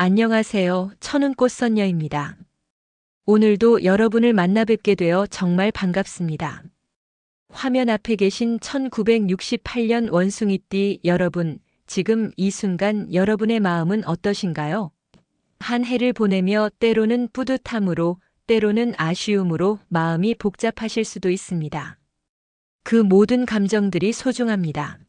안녕하세요. 천은꽃 선녀입니다. 오늘도 여러분을 만나 뵙게 되어 정말 반갑습니다. 화면 앞에 계신 1968년 원숭이띠 여러분, 지금 이 순간 여러분의 마음은 어떠신가요? 한 해를 보내며 때로는 뿌듯함으로, 때로는 아쉬움으로 마음이 복잡하실 수도 있습니다. 그 모든 감정들이 소중합니다.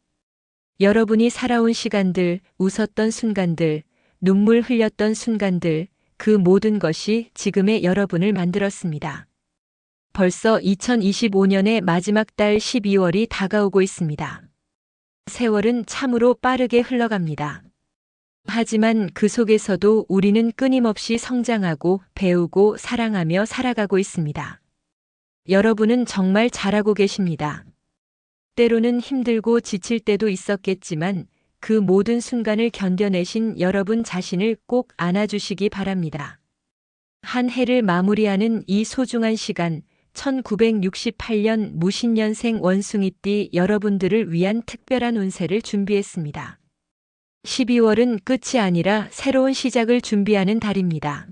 여러분이 살아온 시간들, 웃었던 순간들, 눈물 흘렸던 순간들, 그 모든 것이 지금의 여러분을 만들었습니다. 벌써 2025년의 마지막 달 12월이 다가오고 있습니다. 세월은 참으로 빠르게 흘러갑니다. 하지만 그 속에서도 우리는 끊임없이 성장하고 배우고 사랑하며 살아가고 있습니다. 여러분은 정말 잘하고 계십니다. 때로는 힘들고 지칠 때도 있었겠지만 그 모든 순간을 견뎌내신 여러분 자신을 꼭 안아주시기 바랍니다. 한 해를 마무리하는 이 소중한 시간, 1968년 무신년생 원숭이띠 여러분들을 위한 특별한 운세를 준비했습니다. 12월은 끝이 아니라 새로운 시작을 준비하는 달입니다.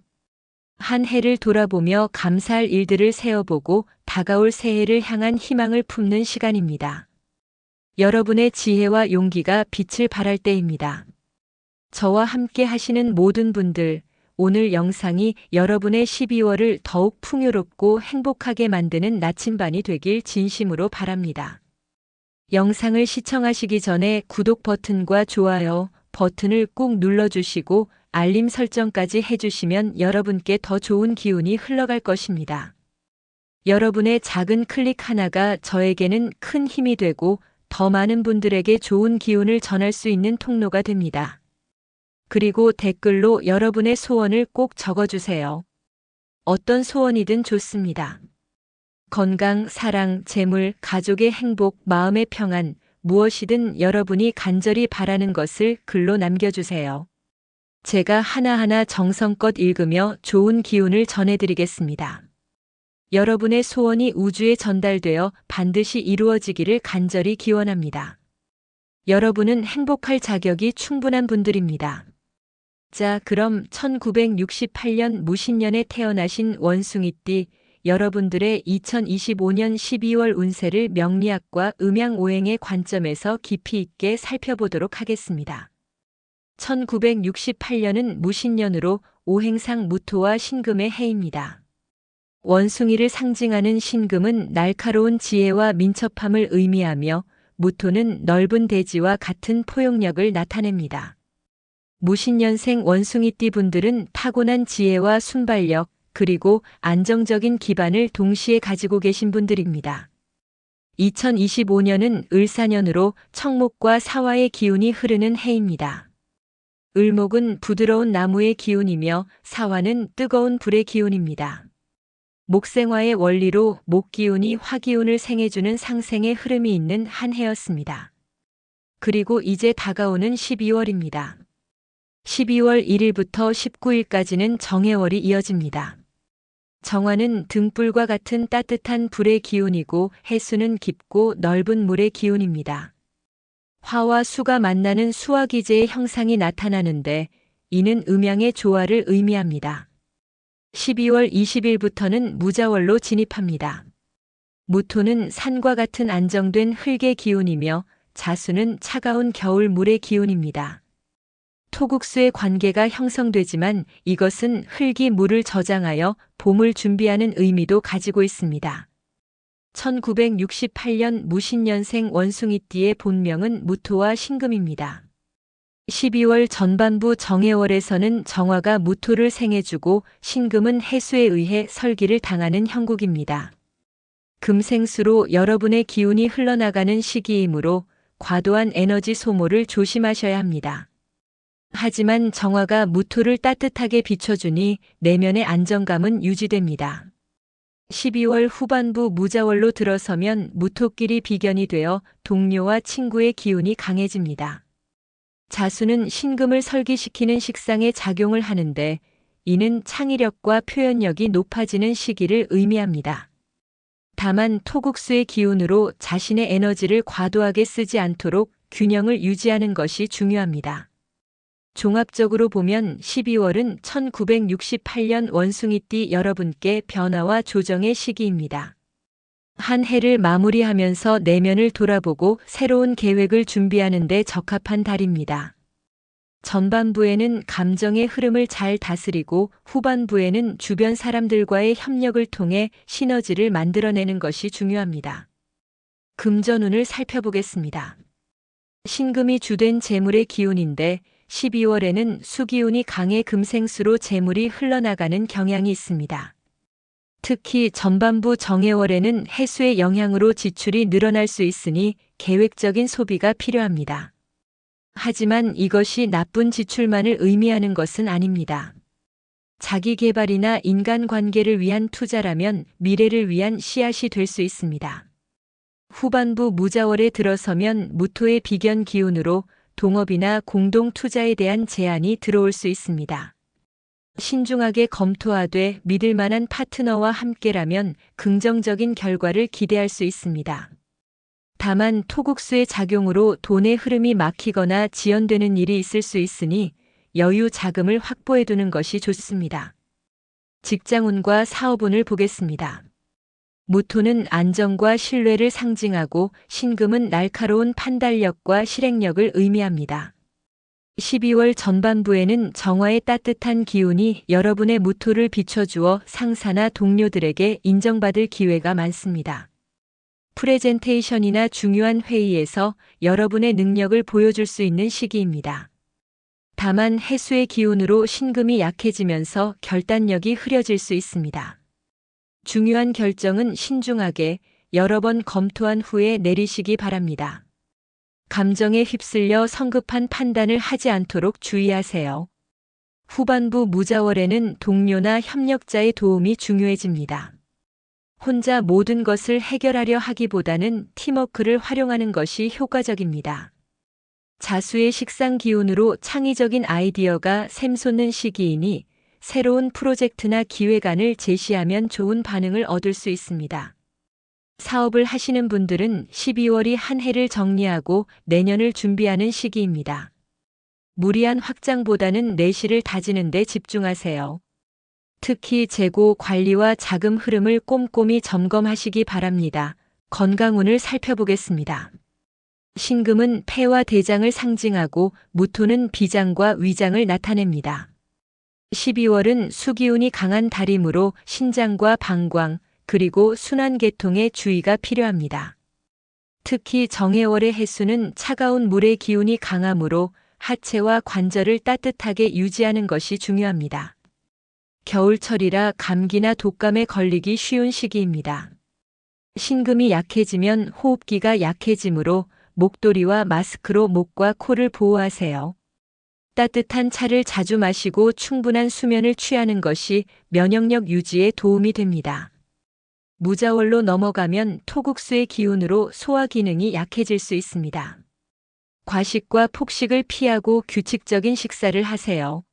한 해를 돌아보며 감사할 일들을 세어보고 다가올 새해를 향한 희망을 품는 시간입니다. 여러분의 지혜와 용기가 빛을 발할 때입니다. 저와 함께 하시는 모든 분들, 오늘 영상이 여러분의 12월을 더욱 풍요롭고 행복하게 만드는 나침반이 되길 진심으로 바랍니다. 영상을 시청하시기 전에 구독 버튼과 좋아요 버튼을 꾹 눌러주시고 알림 설정까지 해주시면 여러분께 더 좋은 기운이 흘러갈 것입니다. 여러분의 작은 클릭 하나가 저에게는 큰 힘이 되고 더 많은 분들에게 좋은 기운을 전할 수 있는 통로가 됩니다. 그리고 댓글로 여러분의 소원을 꼭 적어주세요. 어떤 소원이든 좋습니다. 건강, 사랑, 재물, 가족의 행복, 마음의 평안, 무엇이든 여러분이 간절히 바라는 것을 글로 남겨주세요. 제가 하나하나 정성껏 읽으며 좋은 기운을 전해드리겠습니다. 여러분의 소원이 우주에 전달되어 반드시 이루어지기를 간절히 기원합니다. 여러분은 행복할 자격이 충분한 분들입니다. 자, 그럼 1968년 무신년에 태어나신 원숭이띠 여러분들의 2025년 12월 운세를 명리학과 음양오행의 관점에서 깊이 있게 살펴보도록 하겠습니다. 1968년은 무신년으로 오행상 무토와 신금의 해입니다. 원숭이를 상징하는 신금은 날카로운 지혜와 민첩함을 의미하며 무토는 넓은 대지와 같은 포용력을 나타냅니다. 무신년생 원숭이띠 분들은 타고난 지혜와 순발력, 그리고 안정적인 기반을 동시에 가지고 계신 분들입니다. 2025년은 을사년으로 청목과 사화의 기운이 흐르는 해입니다. 을목은 부드러운 나무의 기운이며 사화는 뜨거운 불의 기운입니다. 목생화의 원리로 목기운이 화기운을 생해주는 상생의 흐름이 있는 한 해였습니다. 그리고 이제 다가오는 12월입니다. 12월 1일부터 19일까지는 정해월이 이어집니다. 정화는 등불과 같은 따뜻한 불의 기운이고 해수는 깊고 넓은 물의 기운입니다. 화와 수가 만나는 수화기제의 형상이 나타나는데 이는 음양의 조화를 의미합니다. 12월 20일부터는 무자월로 진입합니다. 무토는 산과 같은 안정된 흙의 기운이며 자수는 차가운 겨울 물의 기운입니다. 토국수의 관계가 형성되지만 이것은 흙이 물을 저장하여 봄을 준비하는 의미도 가지고 있습니다. 1968년 무신년생 원숭이띠의 본명은 무토와 신금입니다. 12월 전반부 정해월에서는 정화가 무토를 생해주고 신금은 해수에 의해 설기를 당하는 형국입니다. 금생수로 여러분의 기운이 흘러나가는 시기이므로 과도한 에너지 소모를 조심하셔야 합니다. 하지만 정화가 무토를 따뜻하게 비춰주니 내면의 안정감은 유지됩니다. 12월 후반부 무자월로 들어서면 무토끼리 비견이 되어 동료와 친구의 기운이 강해집니다. 자수는 신금을 설기시키는 식상에 작용을 하는데 이는 창의력과 표현력이 높아지는 시기를 의미합니다. 다만 토국수의 기운으로 자신의 에너지를 과도하게 쓰지 않도록 균형을 유지하는 것이 중요합니다. 종합적으로 보면 12월은 1968년 원숭이띠 여러분께 변화와 조정의 시기입니다. 한 해를 마무리하면서 내면을 돌아보고 새로운 계획을 준비하는 데 적합한 달입니다. 전반부에는 감정의 흐름을 잘 다스리고 후반부에는 주변 사람들과의 협력을 통해 시너지를 만들어내는 것이 중요합니다. 금전운을 살펴보겠습니다. 신금이 주된 재물의 기운인데 12월에는 수기운이 강해 금생수로 재물이 흘러나가는 경향이 있습니다. 특히 전반부 정해월에는 해수의 영향으로 지출이 늘어날 수 있으니 계획적인 소비가 필요합니다. 하지만 이것이 나쁜 지출만을 의미하는 것은 아닙니다. 자기 개발이나 인간 관계를 위한 투자라면 미래를 위한 씨앗이 될 수 있습니다. 후반부 무자월에 들어서면 무토의 비견 기운으로 동업이나 공동 투자에 대한 제안이 들어올 수 있습니다. 신중하게 검토하되 믿을 만한 파트너와 함께라면 긍정적인 결과를 기대할 수 있습니다. 다만 토국수의 작용으로 돈의 흐름이 막히거나 지연되는 일이 있을 수 있으니 여유 자금을 확보해 두는 것이 좋습니다. 직장운과 사업운을 보겠습니다. 무토는 안정과 신뢰를 상징하고 신금은 날카로운 판단력과 실행력을 의미합니다. 12월 전반부에는 정화의 따뜻한 기운이 여러분의 무토를 비춰주어 상사나 동료들에게 인정받을 기회가 많습니다. 프레젠테이션이나 중요한 회의에서 여러분의 능력을 보여줄 수 있는 시기입니다. 다만 해수의 기운으로 신금이 약해지면서 결단력이 흐려질 수 있습니다. 중요한 결정은 신중하게 여러 번 검토한 후에 내리시기 바랍니다. 감정에 휩쓸려 성급한 판단을 하지 않도록 주의하세요. 후반부 무자월에는 동료나 협력자의 도움이 중요해집니다. 혼자 모든 것을 해결하려 하기보다는 팀워크를 활용하는 것이 효과적입니다. 자수의 식상 기운으로 창의적인 아이디어가 샘솟는 시기이니 새로운 프로젝트나 기획안을 제시하면 좋은 반응을 얻을 수 있습니다. 사업을 하시는 분들은 12월이 한 해를 정리하고 내년을 준비하는 시기입니다. 무리한 확장보다는 내실을 다지는 데 집중하세요. 특히 재고 관리와 자금 흐름을 꼼꼼히 점검하시기 바랍니다. 건강운을 살펴보겠습니다. 신금은 폐와 대장을 상징하고 무토는 비장과 위장을 나타냅니다. 12월은 수기운이 강한 달이므로 신장과 방광, 그리고 순환 계통에 주의가 필요합니다. 특히 정해월의 해수는 차가운 물의 기운이 강하므로 하체와 관절을 따뜻하게 유지하는 것이 중요합니다. 겨울철이라 감기나 독감에 걸리기 쉬운 시기입니다. 신금이 약해지면 호흡기가 약해지므로 목도리와 마스크로 목과 코를 보호하세요. 따뜻한 차를 자주 마시고 충분한 수면을 취하는 것이 면역력 유지에 도움이 됩니다. 무자월로 넘어가면 토국수의 기운으로 소화 기능이 약해질 수 있습니다. 과식과 폭식을 피하고 규칙적인 식사를 하세요.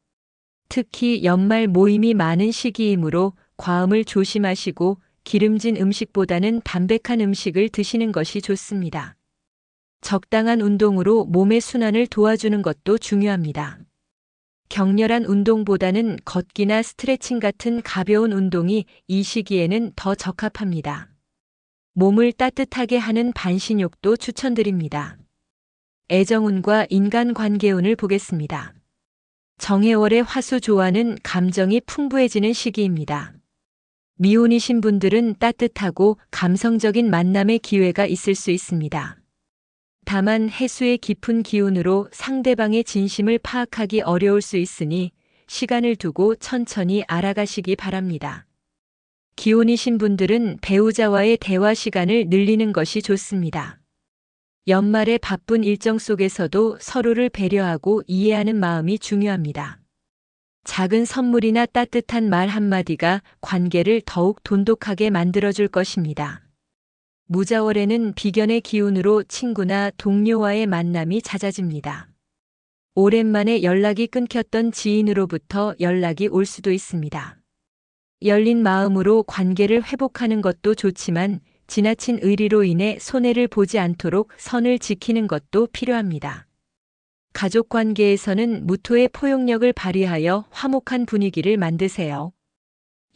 특히 연말 모임이 많은 시기이므로 과음을 조심하시고 기름진 음식보다는 담백한 음식을 드시는 것이 좋습니다. 적당한 운동으로 몸의 순환을 도와주는 것도 중요합니다. 격렬한 운동보다는 걷기나 스트레칭 같은 가벼운 운동이 이 시기에는 더 적합합니다. 몸을 따뜻하게 하는 반신욕도 추천드립니다. 애정운과 인간관계운을 보겠습니다. 정해월의 화수 조화는 감정이 풍부해지는 시기입니다. 미혼이신 분들은 따뜻하고 감성적인 만남의 기회가 있을 수 있습니다. 다만 해수의 깊은 기운으로 상대방의 진심을 파악하기 어려울 수 있으니 시간을 두고 천천히 알아가시기 바랍니다. 기혼이신 분들은 배우자와의 대화 시간을 늘리는 것이 좋습니다. 연말의 바쁜 일정 속에서도 서로를 배려하고 이해하는 마음이 중요합니다. 작은 선물이나 따뜻한 말 한마디가 관계를 더욱 돈독하게 만들어줄 것입니다. 무자월에는 비견의 기운으로 친구나 동료와의 만남이 잦아집니다. 오랜만에 연락이 끊겼던 지인으로부터 연락이 올 수도 있습니다. 열린 마음으로 관계를 회복하는 것도 좋지만 지나친 의리로 인해 손해를 보지 않도록 선을 지키는 것도 필요합니다. 가족 관계에서는 무토의 포용력을 발휘하여 화목한 분위기를 만드세요.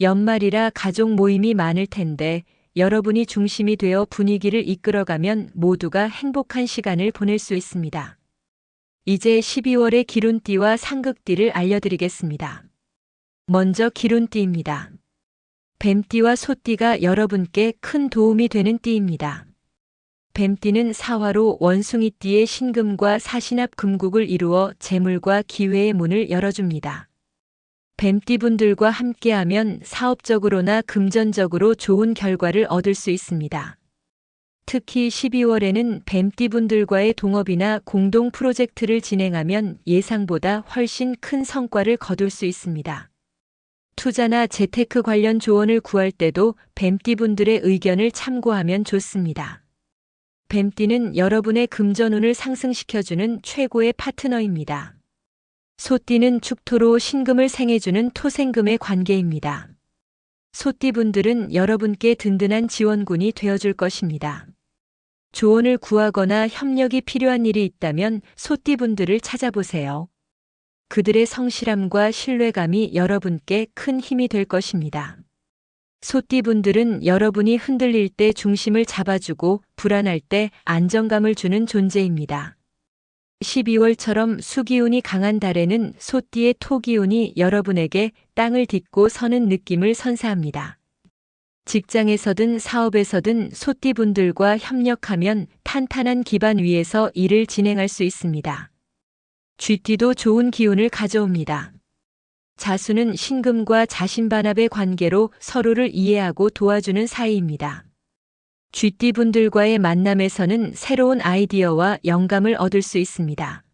연말이라 가족 모임이 많을 텐데 여러분이 중심이 되어 분위기를 이끌어가면 모두가 행복한 시간을 보낼 수 있습니다. 이제 12월의 기룬띠와 상극띠를 알려드리겠습니다. 먼저 기룬띠입니다. 뱀띠와 소띠가 여러분께 큰 도움이 되는 띠입니다. 뱀띠는 사화로 원숭이띠의 신금과 사신합 금국을 이루어 재물과 기회의 문을 열어줍니다. 뱀띠분들과 함께하면 사업적으로나 금전적으로 좋은 결과를 얻을 수 있습니다. 특히 12월에는 뱀띠분들과의 동업이나 공동 프로젝트를 진행하면 예상보다 훨씬 큰 성과를 거둘 수 있습니다. 투자나 재테크 관련 조언을 구할 때도 뱀띠분들의 의견을 참고하면 좋습니다. 뱀띠는 여러분의 금전운을 상승시켜주는 최고의 파트너입니다. 소띠는 축토로 신금을 생해주는 토생금의 관계입니다. 소띠분들은 여러분께 든든한 지원군이 되어줄 것입니다. 조언을 구하거나 협력이 필요한 일이 있다면 소띠분들을 찾아보세요. 그들의 성실함과 신뢰감이 여러분께 큰 힘이 될 것입니다. 소띠분들은 여러분이 흔들릴 때 중심을 잡아주고 불안할 때 안정감을 주는 존재입니다. 12월처럼 수기운이 강한 달에는 소띠의 토기운이 여러분에게 땅을 딛고 서는 느낌을 선사합니다. 직장에서든 사업에서든 소띠분들과 협력하면 탄탄한 기반 위에서 일을 진행할 수 있습니다. 쥐띠도 좋은 기운을 가져옵니다. 자수는 신금과 자신반합의 관계로 서로를 이해하고 도와주는 사이입니다. 쥐띠분들과의 만남에서는 새로운 아이디어와 영감을 얻을 수 있습니다.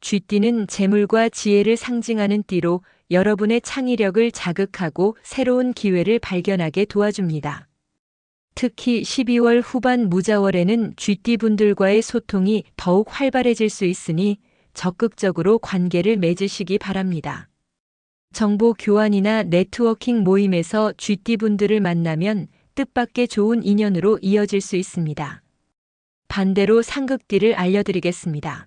쥐띠는 재물과 지혜를 상징하는 띠로 여러분의 창의력을 자극하고 새로운 기회를 발견하게 도와줍니다. 특히 12월 후반 무자월에는 쥐띠분들과의 소통이 더욱 활발해질 수 있으니 적극적으로 관계를 맺으시기 바랍니다. 정보 교환이나 네트워킹 모임에서 쥐띠분들을 만나면 뜻밖의 좋은 인연으로 이어질 수 있습니다. 반대로 상극띠를 알려드리겠습니다.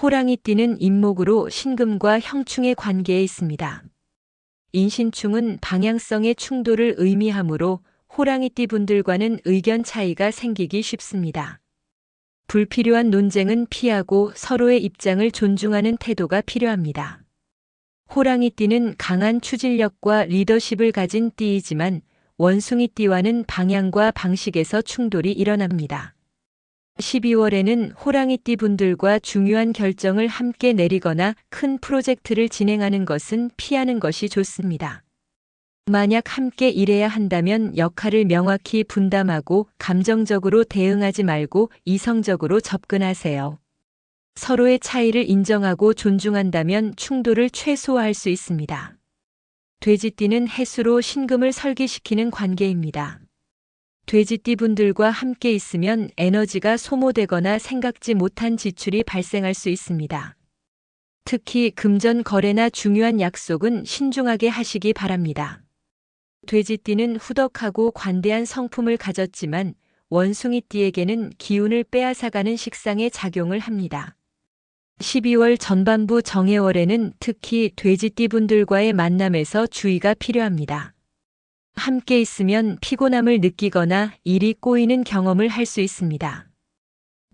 호랑이띠는 인목으로 신금과 형충의 관계에 있습니다. 인신충은 방향성의 충돌을 의미하므로 호랑이띠 분들과는 의견 차이가 생기기 쉽습니다. 불필요한 논쟁은 피하고 서로의 입장을 존중하는 태도가 필요합니다. 호랑이띠는 강한 추진력과 리더십을 가진 띠이지만 원숭이띠와는 방향과 방식에서 충돌이 일어납니다. 12월에는 호랑이띠 분들과 중요한 결정을 함께 내리거나 큰 프로젝트를 진행하는 것은 피하는 것이 좋습니다. 만약 함께 일해야 한다면 역할을 명확히 분담하고 감정적으로 대응하지 말고 이성적으로 접근하세요. 서로의 차이를 인정하고 존중한다면 충돌을 최소화할 수 있습니다. 돼지띠는 해수로 신금을 설계시키는 관계입니다. 돼지띠 분들과 함께 있으면 에너지가 소모되거나 생각지 못한 지출이 발생할 수 있습니다. 특히 금전 거래나 중요한 약속은 신중하게 하시기 바랍니다. 돼지띠는 후덕하고 관대한 성품을 가졌지만 원숭이띠에게는 기운을 빼앗아가는 식상의 작용을 합니다. 12월 전반부 정해월에는 특히 돼지띠분들과의 만남에서 주의가 필요합니다. 함께 있으면 피곤함을 느끼거나 일이 꼬이는 경험을 할 수 있습니다.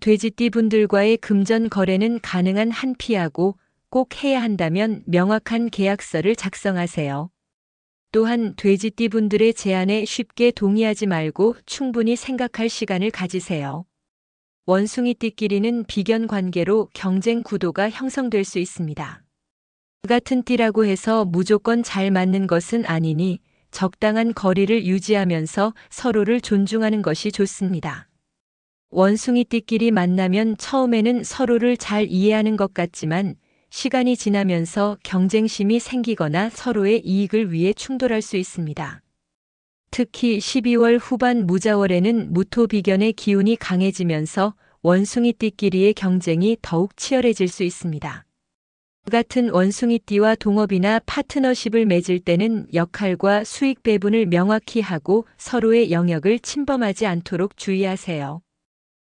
돼지띠분들과의 금전 거래는 가능한 한 피하고 꼭 해야 한다면 명확한 계약서를 작성하세요. 또한 돼지띠분들의 제안에 쉽게 동의하지 말고 충분히 생각할 시간을 가지세요. 원숭이띠끼리는 비견 관계로 경쟁 구도가 형성될 수 있습니다. 같은 띠라고 해서 무조건 잘 맞는 것은 아니니 적당한 거리를 유지하면서 서로를 존중하는 것이 좋습니다. 원숭이띠끼리 만나면 처음에는 서로를 잘 이해하는 것 같지만 시간이 지나면서 경쟁심이 생기거나 서로의 이익을 위해 충돌할 수 있습니다. 특히 12월 후반 무자월에는 무토비견의 기운이 강해지면서 원숭이띠끼리의 경쟁이 더욱 치열해질 수 있습니다. 같은 원숭이띠와 동업이나 파트너십을 맺을 때는 역할과 수익 배분을 명확히 하고 서로의 영역을 침범하지 않도록 주의하세요.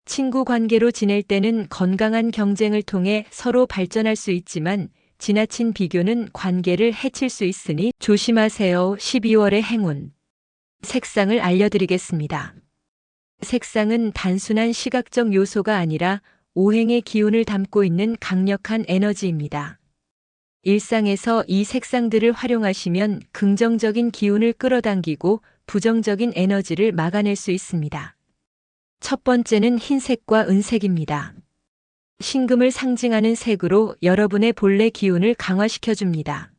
친구 관계로 지낼 때는 건강한 경쟁을 통해 서로 발전할 수 있지만 지나친 비교는 관계를 해칠 수 있으니 조심하세요. 12월의 행운. 색상을 알려드리겠습니다. 색상은 단순한 시각적 요소가 아니라 오행의 기운을 담고 있는 강력한 에너지입니다. 일상에서 이 색상들을 활용하시면 긍정적인 기운을 끌어당기고 부정적인 에너지를 막아낼 수 있습니다. 첫 번째는 흰색과 은색입니다. 신금을 상징하는 색으로 여러분의 본래 기운을 강화시켜 줍니다.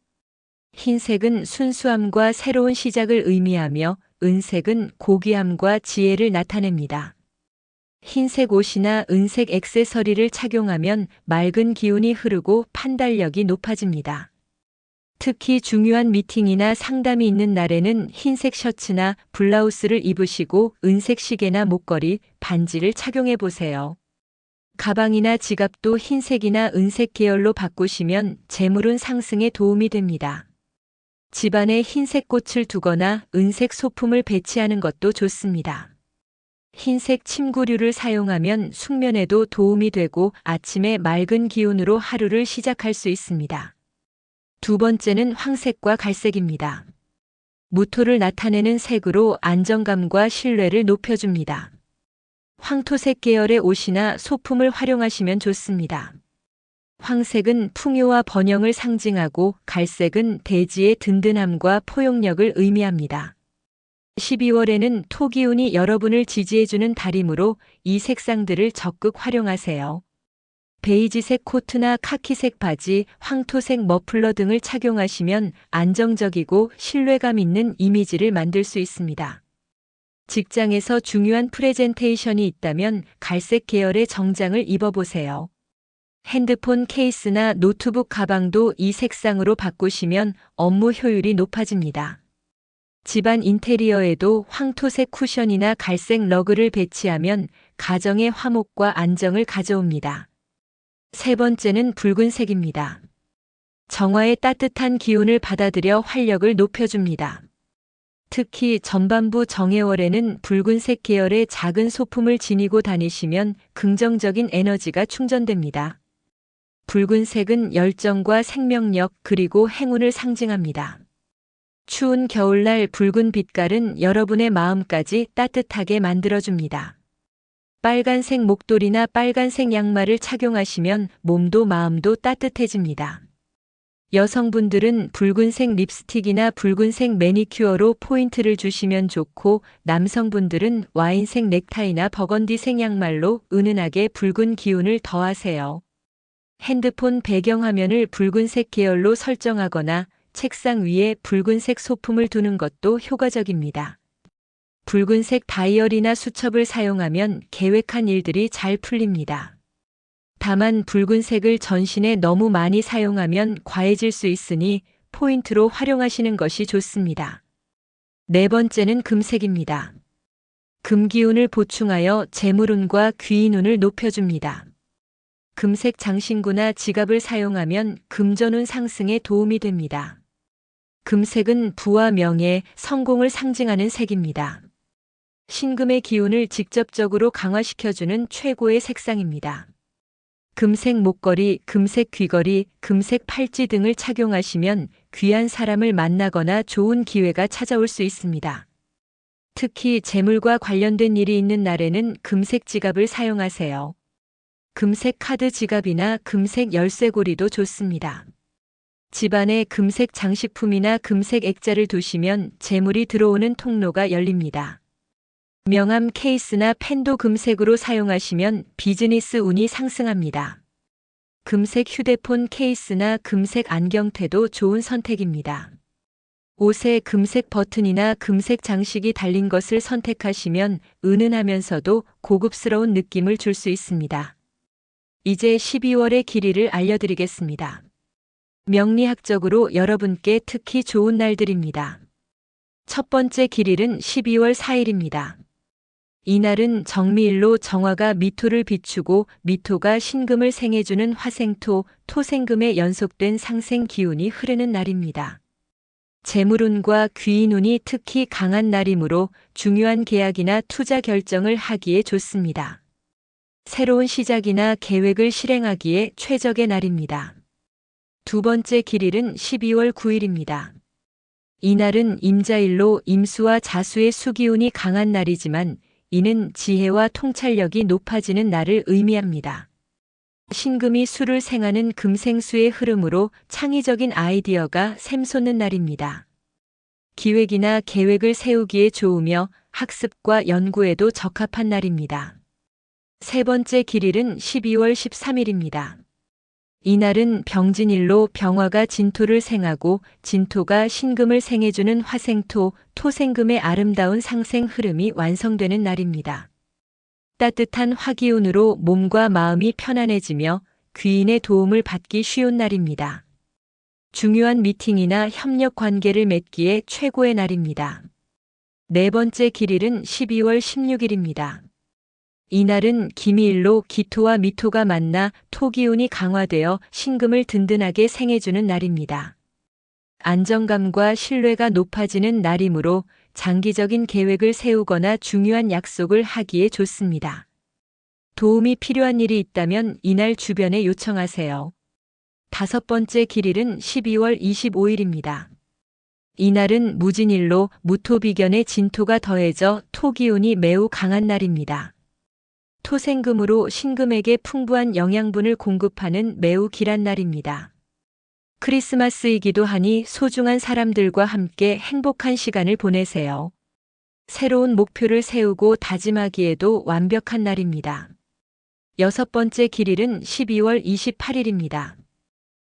흰색은 순수함과 새로운 시작을 의미하며 은색은 고귀함과 지혜를 나타냅니다. 흰색 옷이나 은색 액세서리를 착용하면 맑은 기운이 흐르고 판단력이 높아집니다. 특히 중요한 미팅이나 상담이 있는 날에는 흰색 셔츠나 블라우스를 입으시고 은색 시계나 목걸이, 반지를 착용해 보세요. 가방이나 지갑도 흰색이나 은색 계열로 바꾸시면 재물운 상승에 도움이 됩니다. 집안에 흰색 꽃을 두거나 은색 소품을 배치하는 것도 좋습니다. 흰색 침구류를 사용하면 숙면에도 도움이 되고 아침에 맑은 기운으로 하루를 시작할 수 있습니다. 두 번째는 황색과 갈색입니다. 무토를 나타내는 색으로 안정감과 신뢰를 높여줍니다. 황토색 계열의 옷이나 소품을 활용하시면 좋습니다. 황색은 풍요와 번영을 상징하고 갈색은 대지의 든든함과 포용력을 의미합니다. 12월에는 토기운이 여러분을 지지해주는 달이므로 이 색상들을 적극 활용하세요. 베이지색 코트나 카키색 바지, 황토색 머플러 등을 착용하시면 안정적이고 신뢰감 있는 이미지를 만들 수 있습니다. 직장에서 중요한 프레젠테이션이 있다면 갈색 계열의 정장을 입어보세요. 핸드폰 케이스나 노트북 가방도 이 색상으로 바꾸시면 업무 효율이 높아집니다. 집안 인테리어에도 황토색 쿠션이나 갈색 러그를 배치하면 가정의 화목과 안정을 가져옵니다. 세 번째는 붉은색입니다. 정화의 따뜻한 기운을 받아들여 활력을 높여줍니다. 특히 전반부 정해월에는 붉은색 계열의 작은 소품을 지니고 다니시면 긍정적인 에너지가 충전됩니다. 붉은색은 열정과 생명력 그리고 행운을 상징합니다. 추운 겨울날 붉은 빛깔은 여러분의 마음까지 따뜻하게 만들어줍니다. 빨간색 목도리나 빨간색 양말을 착용하시면 몸도 마음도 따뜻해집니다. 여성분들은 붉은색 립스틱이나 붉은색 매니큐어로 포인트를 주시면 좋고 남성분들은 와인색 넥타이나 버건디색 양말로 은은하게 붉은 기운을 더하세요. 핸드폰 배경화면을 붉은색 계열로 설정하거나 책상 위에 붉은색 소품을 두는 것도 효과적입니다. 붉은색 다이어리나 수첩을 사용하면 계획한 일들이 잘 풀립니다. 다만 붉은색을 전신에 너무 많이 사용하면 과해질 수 있으니 포인트로 활용하시는 것이 좋습니다. 네 번째는 금색입니다. 금기운을 보충하여 재물운과 귀인운을 높여줍니다. 금색 장신구나 지갑을 사용하면 금전운 상승에 도움이 됩니다. 금색은 부와 명예, 성공을 상징하는 색입니다. 신금의 기운을 직접적으로 강화시켜주는 최고의 색상입니다. 금색 목걸이, 금색 귀걸이, 금색 팔찌 등을 착용하시면 귀한 사람을 만나거나 좋은 기회가 찾아올 수 있습니다. 특히 재물과 관련된 일이 있는 날에는 금색 지갑을 사용하세요. 금색 카드 지갑이나 금색 열쇠고리도 좋습니다. 집안에 금색 장식품이나 금색 액자를 두시면 재물이 들어오는 통로가 열립니다. 명함 케이스나 펜도 금색으로 사용하시면 비즈니스 운이 상승합니다. 금색 휴대폰 케이스나 금색 안경테도 좋은 선택입니다. 옷에 금색 버튼이나 금색 장식이 달린 것을 선택하시면 은은하면서도 고급스러운 느낌을 줄 수 있습니다. 이제 12월의 길이를 알려드리겠습니다. 명리학적으로 여러분께 특히 좋은 날들입니다. 첫 번째 길일은 12월 4일입니다. 이날은 정미일로 정화가 미토를 비추고 미토가 신금을 생해주는 화생토, 토생금의 연속된 상생 기운이 흐르는 날입니다. 재물운과 귀인운이 특히 강한 날이므로 중요한 계약이나 투자 결정을 하기에 좋습니다. 새로운 시작이나 계획을 실행하기에 최적의 날입니다. 두 번째 길일은 12월 9일입니다. 이날은 임자일로 임수와 자수의 수기운이 강한 날이지만 이는 지혜와 통찰력이 높아지는 날을 의미합니다. 신금이 수를 생하는 금생수의 흐름으로 창의적인 아이디어가 샘솟는 날입니다. 기획이나 계획을 세우기에 좋으며 학습과 연구에도 적합한 날입니다. 세 번째 길일은 12월 13일입니다. 이날은 병진일로 병화가 진토를 생하고 진토가 신금을 생해주는 화생토, 토생금의 아름다운 상생 흐름이 완성되는 날입니다. 따뜻한 화기운으로 몸과 마음이 편안해지며 귀인의 도움을 받기 쉬운 날입니다. 중요한 미팅이나 협력 관계를 맺기에 최고의 날입니다. 네 번째 길일은 12월 16일입니다. 이날은 기미일로 기토와 미토가 만나 토기운이 강화되어 신금을 든든하게 생해주는 날입니다. 안정감과 신뢰가 높아지는 날이므로 장기적인 계획을 세우거나 중요한 약속을 하기에 좋습니다. 도움이 필요한 일이 있다면 이날 주변에 요청하세요. 다섯 번째 길일은 12월 25일입니다. 이날은 무진일로 무토비견의 진토가 더해져 토기운이 매우 강한 날입니다. 토생금으로 신금에게 풍부한 영양분을 공급하는 매우 길한 날입니다. 크리스마스이기도 하니 소중한 사람들과 함께 행복한 시간을 보내세요. 새로운 목표를 세우고 다짐하기에도 완벽한 날입니다. 여섯 번째 길일은 12월 28일입니다.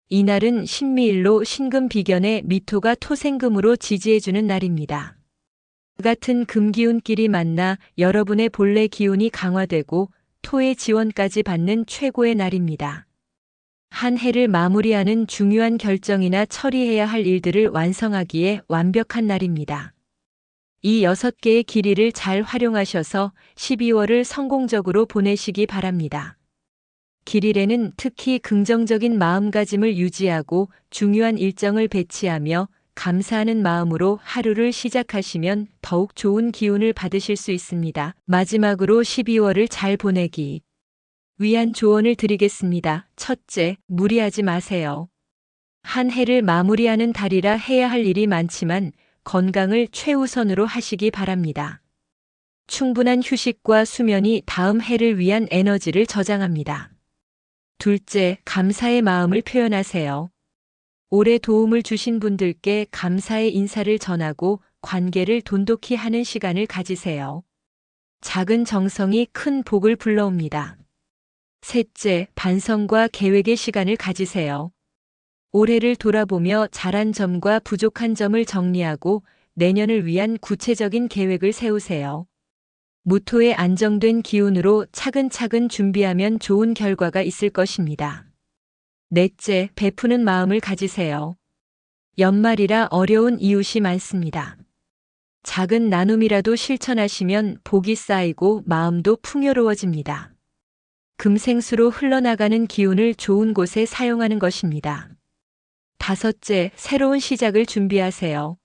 이날은 신미일로 신금 비견의 미토가 토생금으로 지지해주는 날입니다. 같은 금기운끼리 만나 여러분의 본래 기운이 강화되고 토의 지원까지 받는 최고의 날입니다. 한 해를 마무리하는 중요한 결정이나 처리해야 할 일들을 완성하기에 완벽한 날입니다. 이 여섯 개의 길이를 잘 활용하셔서 12월을 성공적으로 보내시기 바랍니다. 길일에는 특히 긍정적인 마음가짐을 유지하고 중요한 일정을 배치하며 감사하는 마음으로 하루를 시작하시면 더욱 좋은 기운을 받으실 수 있습니다. 마지막으로 12월을 잘 보내기 위한 조언을 드리겠습니다. 첫째, 무리하지 마세요. 한 해를 마무리하는 달이라 해야 할 일이 많지만 건강을 최우선으로 하시기 바랍니다. 충분한 휴식과 수면이 다음 해를 위한 에너지를 저장합니다. 둘째, 감사의 마음을 표현하세요. 올해 도움을 주신 분들께 감사의 인사를 전하고 관계를 돈독히 하는 시간을 가지세요. 작은 정성이 큰 복을 불러옵니다. 셋째, 반성과 계획의 시간을 가지세요. 올해를 돌아보며 잘한 점과 부족한 점을 정리하고 내년을 위한 구체적인 계획을 세우세요. 무토의 안정된 기운으로 차근차근 준비하면 좋은 결과가 있을 것입니다. 넷째, 베푸는 마음을 가지세요. 연말이라 어려운 이웃이 많습니다. 작은 나눔이라도 실천하시면 복이 쌓이고 마음도 풍요로워집니다. 금생수로 흘러나가는 기운을 좋은 곳에 사용하는 것입니다. 다섯째, 새로운 시작을 준비하세요.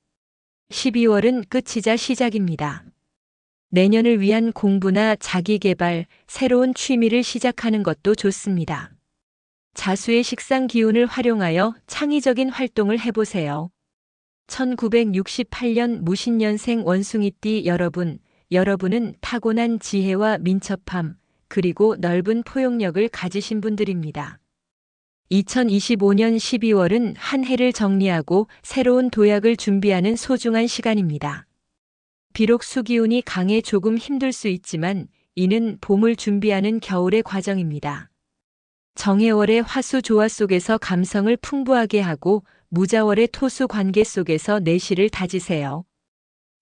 12월은 끝이자 시작입니다. 내년을 위한 공부나 자기 개발, 새로운 취미를 시작하는 것도 좋습니다. 자수의 식상 기운을 활용하여 창의적인 활동을 해보세요. 1968년 무신년생 원숭이띠 여러분, 여러분은 타고난 지혜와 민첩함, 그리고 넓은 포용력을 가지신 분들입니다. 2025년 12월은 한 해를 정리하고 새로운 도약을 준비하는 소중한 시간입니다. 비록 수기운이 강해 조금 힘들 수 있지만 이는 봄을 준비하는 겨울의 과정입니다. 정해월의 화수 조화 속에서 감성을 풍부하게 하고 무자월의 토수 관계 속에서 내실을 다지세요.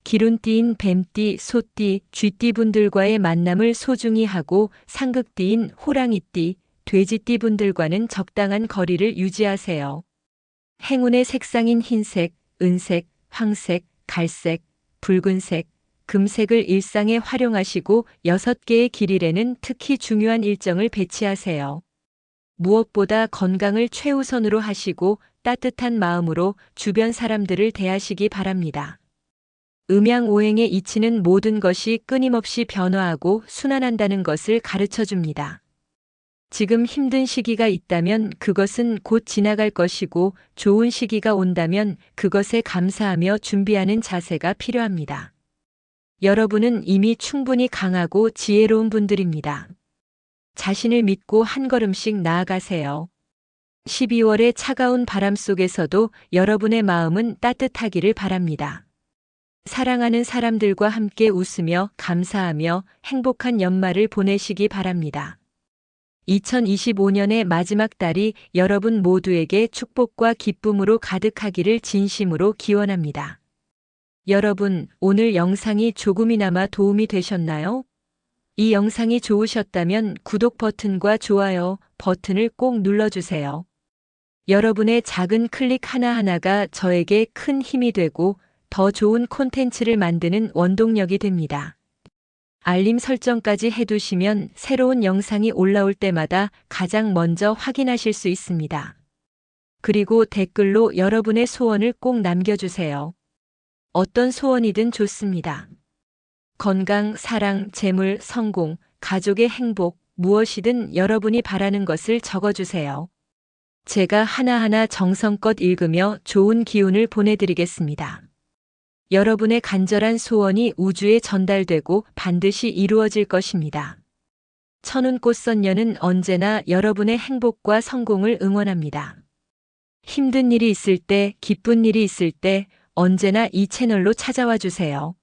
기룬띠인 뱀띠, 소띠, 쥐띠 분들과의 만남을 소중히 하고 상극띠인 호랑이띠, 돼지띠 분들과는 적당한 거리를 유지하세요. 행운의 색상인 흰색, 은색, 황색, 갈색, 붉은색, 금색을 일상에 활용하시고 여섯 개의 길일에는 특히 중요한 일정을 배치하세요. 무엇보다 건강을 최우선으로 하시고 따뜻한 마음으로 주변 사람들을 대하시기 바랍니다. 음양오행에 이치는 모든 것이 끊임없이 변화하고 순환한다는 것을 가르쳐 줍니다. 지금 힘든 시기가 있다면 그것은 곧 지나갈 것이고 좋은 시기가 온다면 그것에 감사하며 준비하는 자세가 필요합니다. 여러분은 이미 충분히 강하고 지혜로운 분들입니다. 자신을 믿고 한 걸음씩 나아가세요. 12월의 차가운 바람 속에서도 여러분의 마음은 따뜻하기를 바랍니다. 사랑하는 사람들과 함께 웃으며 감사하며 행복한 연말을 보내시기 바랍니다. 2025년의 마지막 달이 여러분 모두에게 축복과 기쁨으로 가득하기를 진심으로 기원합니다. 여러분, 오늘 영상이 조금이나마 도움이 되셨나요? 이 영상이 좋으셨다면 구독 버튼과 좋아요 버튼을 꼭 눌러주세요. 여러분의 작은 클릭 하나하나가 저에게 큰 힘이 되고 더 좋은 콘텐츠를 만드는 원동력이 됩니다. 알림 설정까지 해두시면 새로운 영상이 올라올 때마다 가장 먼저 확인하실 수 있습니다. 그리고 댓글로 여러분의 소원을 꼭 남겨주세요. 어떤 소원이든 좋습니다. 건강, 사랑, 재물, 성공, 가족의 행복, 무엇이든 여러분이 바라는 것을 적어주세요. 제가 하나하나 정성껏 읽으며 좋은 기운을 보내드리겠습니다. 여러분의 간절한 소원이 우주에 전달되고 반드시 이루어질 것입니다. 천운 꽃 선녀는 언제나 여러분의 행복과 성공을 응원합니다. 힘든 일이 있을 때, 기쁜 일이 있을 때 언제나 이 채널로 찾아와 주세요.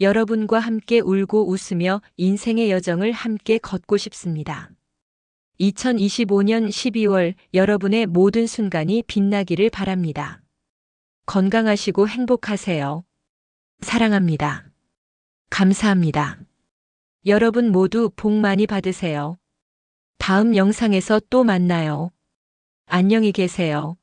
여러분과 함께 울고 웃으며 인생의 여정을 함께 걷고 싶습니다. 2025년 12월 여러분의 모든 순간이 빛나기를 바랍니다. 건강하시고 행복하세요. 사랑합니다. 감사합니다. 여러분 모두 복 많이 받으세요. 다음 영상에서 또 만나요. 안녕히 계세요.